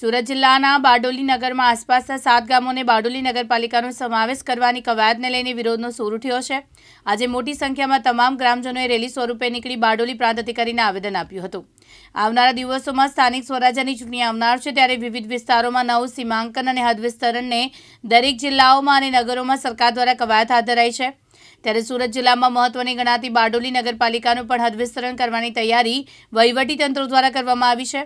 સુરત જિલ્લાના બારડોલી નગરમાં આસપાસના સાત ગામોને બારડોલી નગરપાલિકાનો સમાવેશ કરવાની કવાયતને લઈને વિરોધનો સૂર ઉઠ્યો છે. આજે મોટી સંખ્યામાં તમામ ગ્રામજનોએ રેલી સ્વરૂપે નીકળી બારડોલી પ્રાંત અધિકારીને આવેદન આપ્યું હતું. આવનારા દિવસોમાં સ્થાનિક સ્વરાજ્યની ચૂંટણી આવનાર છે ત્યારે વિવિધ વિસ્તારોમાં નવું સીમાંકન અને હદ વિસ્તરણને દરેક જિલ્લાઓમાં અને નગરોમાં સરકાર દ્વારા કવાયત હાથ ધરાઈ છે. ત્યારે સુરત જિલ્લામાં મહત્વની ગણાતી બારડોલી નગરપાલિકાનું પણ હદ વિસ્તરણ કરવાની તૈયારી વહીવટીતંત્રો દ્વારા કરવામાં આવી છે.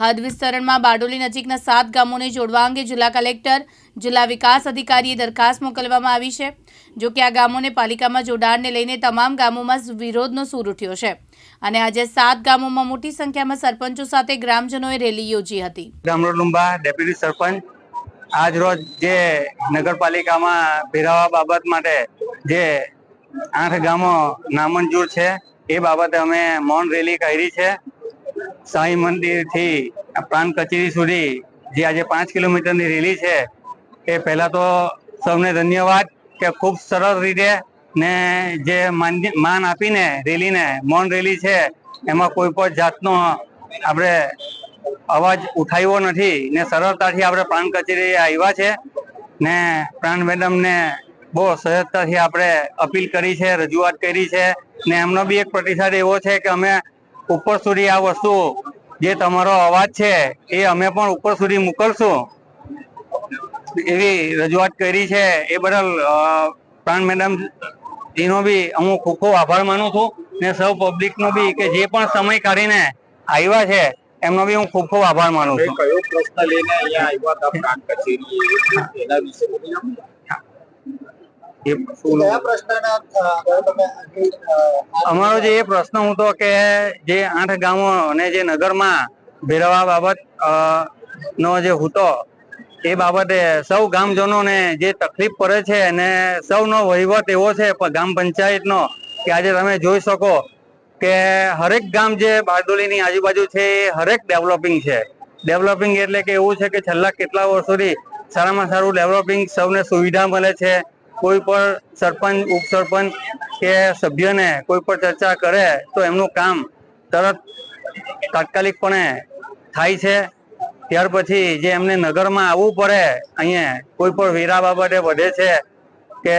હદ વિસ્તરણમાં બારડોલી નજીકના સાત ગામોને જોડવા અંગે જિલ્લા કલેક્ટર, જિલ્લા વિકાસ અધિકારીએ દરખાસ્ત મોકલવામાં આવી છે. જો કે આ ગામોને પાલિકામાં જોડાણને લઈને તમામ ગામોમાં વિરોધનો સૂર ઉઠ્યો છે. અને આજે સાત ગામોમાં મોટી સંખ્યામાં સરપંચો સાથે ગ્રામજનોએ રેલી યોજી હતી. ડેપ્યુટી સરપંચ, આજ રોજ જે નગરપાલિકામાં ભેરાવા બાબત માટે જે આઠ ગામો નામંજૂર છે, એ બાબતે અમે મૌન રેલી કરી છે. સાંઈ મંદિરથી પ્રાંત કચેરી સુધી, જે આજે પાંચ કિલોમીટરની રેલી છે, એ પહેલા તો સૌને ધન્યવાદ કે ખૂબ સરળ રીતે ને જે માન આપીને રેલીને, મૌન રેલી છે, એમાં કોઈ પણ જાતનો આપણે અવાજ ઉઠાવ્યો નથી ને સરળતાથી આપણે પ્રાણ કચેરી આવ્યા છે ને પ્રાણ મેડમને બહુ સહજતાથી આપણે અપીલ કરી છે, રજૂઆત કરી છે ને એમનો બી એક પ્રતિસાદ એવો છે કે અમે ઉપર સુધી આ વસ્તુ જે તમારો અવાજ છે, એ અમે પણ ઉપર સુધી મોકલશું એવી રજૂઆત કરી છે, એ બદલ પ્રાણ મેડમ એનો બી હું ખૂબ ખૂબ આભાર માનું છું ને સૌ પબ્લિકનો બી કે જે પણ સમય કાઢીને આવ્યા છે, એમનો બી હું ખૂબ ખૂબ આભાર માનું છું કયો પ્રશ્ન લઈને અહીંયા આવ્યા હતા પ્રાણ કચેરી એના વિશે. એ અમારો જે એ પ્રશ્ન હતો કે જે આઠ ગામો અને જે નગરમાં ભેરવા બાબત નો જે હતો એ બાબતે સૌ ગામજનોને જે તકલીફ પડે છે અને સૌનો વહીવટ એવો છે ગામ પંચાયતનો કે આજે તમે જોઈ શકો કે હરેક ગામ જે બારડોલીની આજુબાજુ છે એ હરેક ડેવલપિંગ છે. ડેવલપિંગ એટલે કે એવું છે કે છેલ્લા કેટલા વર્ષોથી સારામાં સારું ડેવલપિંગ સૌને સુવિધા મળે છે કોઈ પણ સરપંચ ઉપસરપંચ કે સભ્યને કોઈ પણ ચર્ચા કરે તો એમનું કામ તરત તાત્કાલિકપણે થાય છે. ત્યાર પછી જે એમને નગરમાં આવવું પડે, અહીંયા કોઈ પણ વેરા બાબતે વધે છે કે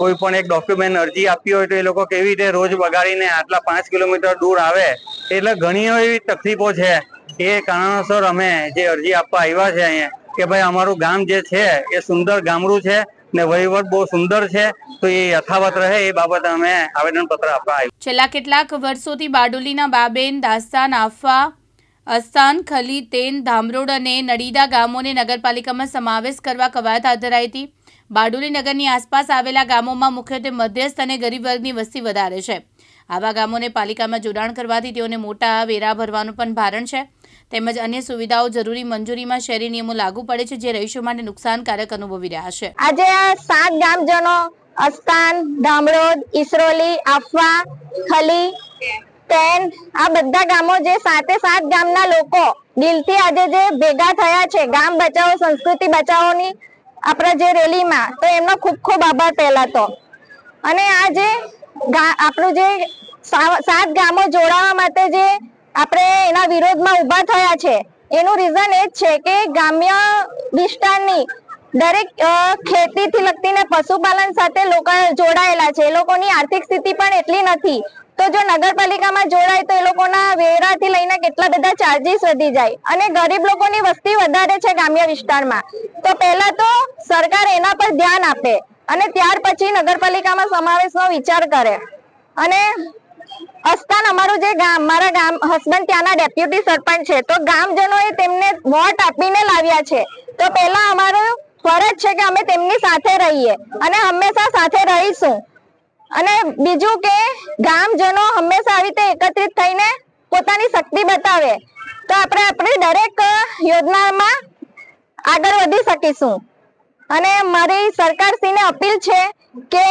કોઈ પણ એક ડોક્યુમેન્ટ અરજી આપી હોય તો એ લોકો કેવી રીતે રોજ બગાડીને આટલા પાંચ કિલોમીટર દૂર આવે, એટલે ઘણી એવી તકલીફો છે. એ કારણોસર અમે જે અરજી આપવા આવ્યા છે અહીંયા, કે ભાઈ અમારું ગામ જે છે એ સુંદર ગામડું છે ને વહીવટ બહુ સુંદર છે, તો એ યથાવત રહે એ બાબતે અમે આવેદન પત્ર આપવા આવ્યું. છેલ્લા કેટલાક વર્ષોથી બારડોલીના બાબેન દાસ્તાન આફા અસ્તાન ખલી, તેન, ધામરોડ અને નડીદા ગામોને નગરપાલિકામાં સમાવેશ કરવા કવાયત હાથ ધરાઈ હતી. બારડોલી નગરની આસપાસ આવેલા ગામોમાં મુખ્યત્વે મધ્યસ્થ અને ગરીબ વર્ગની વસ્તી વધારે છે. આવા ગામોને પાલિકામાં જોડાણ કરવાથી તેઓને મોટા વેરા ભરવાનું પણ ભારણ છે. તેમજ અન્ય સુવિધાઓ જરૂરી મંજૂરીમાં શહેરી નિયમો લાગુ પડે છે, જે રહીશો માટે નુકસાનકારક અનુભવી રહ્યા છે. આજે સાત ગામજનો અસ્તાન ધામરોડ, ઈસરોલી, આફવા, ખલી તેન આ બધા ગામો જે સાતે સાત ગામના લોકો દિલથી આજે જે ભેગા થયા છે, ગામ બચાવો, સંસ્કૃતિ બચાવોની આપણા જે રેલીમાં, તો એમનો ખૂબ ખૂબ આભાર પહેલા તો. અને આ જે આપણું જે સાત ગામો જોડાવા માટે જે આપણે એના વિરોધમાં ઊભા થયા છે, એનું રીઝન એ જ છે કે ગ્રામ્ય વિસ્તારની દરેક ખેતીથી લગતી ને પશુપાલન સાથે લોકો જોડાયેલા છે. એ લોકોની આર્થિક સ્થિતિ પણ એટલી નથી. તો જો નગરપાલિકામાં જોડાય તો એ લોકોના વેરાથી લઈને કેટલા બધા ચાર્જીસ વધી જાય. અને ગરીબ લોકોની વસ્તી વધારે છે ગ્રામ્ય વિસ્તારમાં. તો પહેલા તો સરકાર એના પર ધ્યાન આપે અને ત્યાર પછી નગરપાલિકામાં સમાવેશનો વિચાર કરે. અને અસ્તાન અમારું જે ગામ, મારા ગામ હસબન્ડ ત્યાંના ડેપ્યુટી સરપંચ છે. તો ગામજનોએ તેમને વોટ આપીને લાવ્યા છે. તો પહેલા અમારું ફરજ છે કે અમે તેમની સાથે રહીએ અને હંમેશા સાથે રહીશું. અને બીજું કે ગામજનો હંમેશા આવી રીતે એકત્રિત થઈને પોતાની શક્તિ બતાવે. તો આપણે આપણી દરેક યોજનામાં આગળ વધી શકીશું. અને મારી સરકારશ્રીને અપીલ છે કે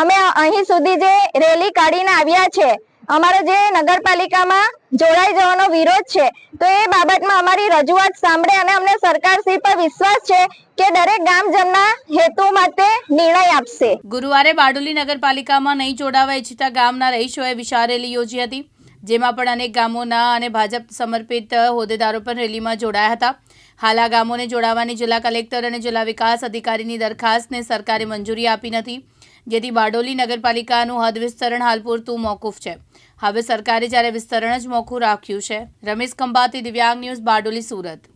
અમે અહીં સુધી જે રેલી કાઢીને આવ્યા છે અમારો જે નગરપાલિકામાં જોડાઈ જવાનો વિરોધ છે, તો એ બાબતમાં અમારી રજૂઆત સાંભળે અને અમને સરકારશ્રી પર વિશ્વાસ છે કે દરેક ગામજનના હેતુ માટે નિર્ણય આપશે. ગુરુવારે બારડોલી નગરપાલિકામાં નહીં જોડાવા ઈચ્છતા ગામના રહીશોએ વિચારેલી રેલી યોજી હતી, જેમાં પણ અનેક ગામોના અને ભાજપ સમર્પિત હોદ્દેદારો પણ રેલીમાં જોડાયા હતા. હાલ આ ગામોને જોડાવાની જિલ્લા કલેક્ટર અને જિલ્લા વિકાસ અધિકારીની દરખાસ્તને સરકારે મંજૂરી આપી નથી. જેથી બારડોલી નગરપાલિકાનું હદ વિસ્તરણ હાલ પૂરતું મોકૂફ છે. હવે સરકારે જ્યારે વિસ્તરણ જ મોખું રાખ્યું છે. રમેશ ખંભાતી, દિવ્યાંગ ન્યૂઝ, બારડોલી, સુરત.